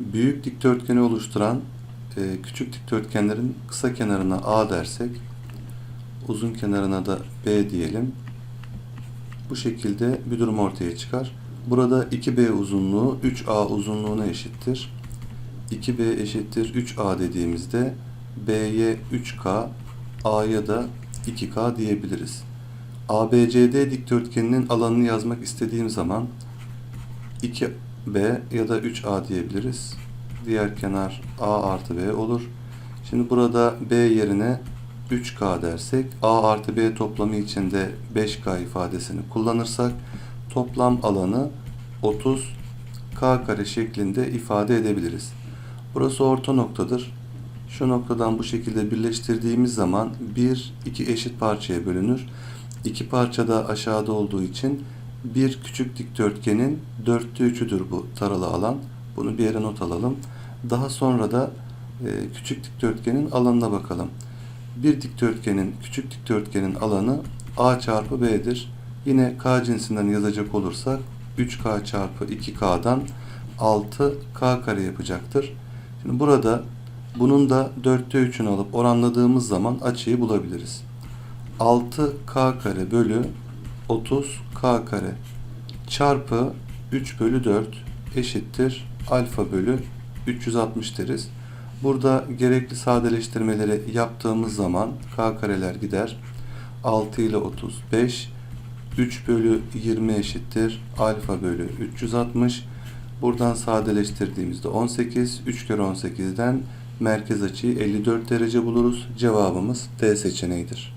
Büyük dikdörtgeni oluşturan e, küçük dikdörtgenlerin kısa kenarına A dersek, uzun kenarına da B diyelim. Bu şekilde bir durum ortaya çıkar. Burada 2B uzunluğu 3A uzunluğuna eşittir. 2B eşittir 3A dediğimizde B'ye 3K, A'ya da 2K diyebiliriz. ABCD dikdörtgeninin alanını yazmak istediğim zaman 2B ya da 3A diyebiliriz. Diğer kenar A artı B olur. Şimdi burada B yerine 3K dersek A artı B toplamı içinde 5K ifadesini kullanırsak toplam alanı 30 K kare şeklinde ifade edebiliriz. Burası orta noktadır. Şu noktadan bu şekilde birleştirdiğimiz zaman bir iki eşit parçaya bölünür. İki parça da aşağıda olduğu için bir küçük dikdörtgenin dörtte üçüdür bu taralı alan. Bunu bir yere not alalım. Daha sonra da e, küçük dikdörtgenin alanına bakalım. Bir dikdörtgenin, küçük dikdörtgenin alanı A çarpı B'dir. Yine K cinsinden yazacak olursak 3K çarpı 2K'dan 6K kare yapacaktır. Şimdi burada bunun da dörtte üçünü alıp oranladığımız zaman açıyı bulabiliriz. 6K kare bölü 30K kare çarpı 3 bölü 4 eşittir alfa bölü 360 deriz. Burada gerekli sadeleştirmeleri yaptığımız zaman K kareler gider. 6 ile 35 3 bölü 20 eşittir alfa bölü 360. Buradan sadeleştirdiğimizde 18. 3 kere 18'den merkez açıyı 54 derece buluruz. Cevabımız D seçeneğidir.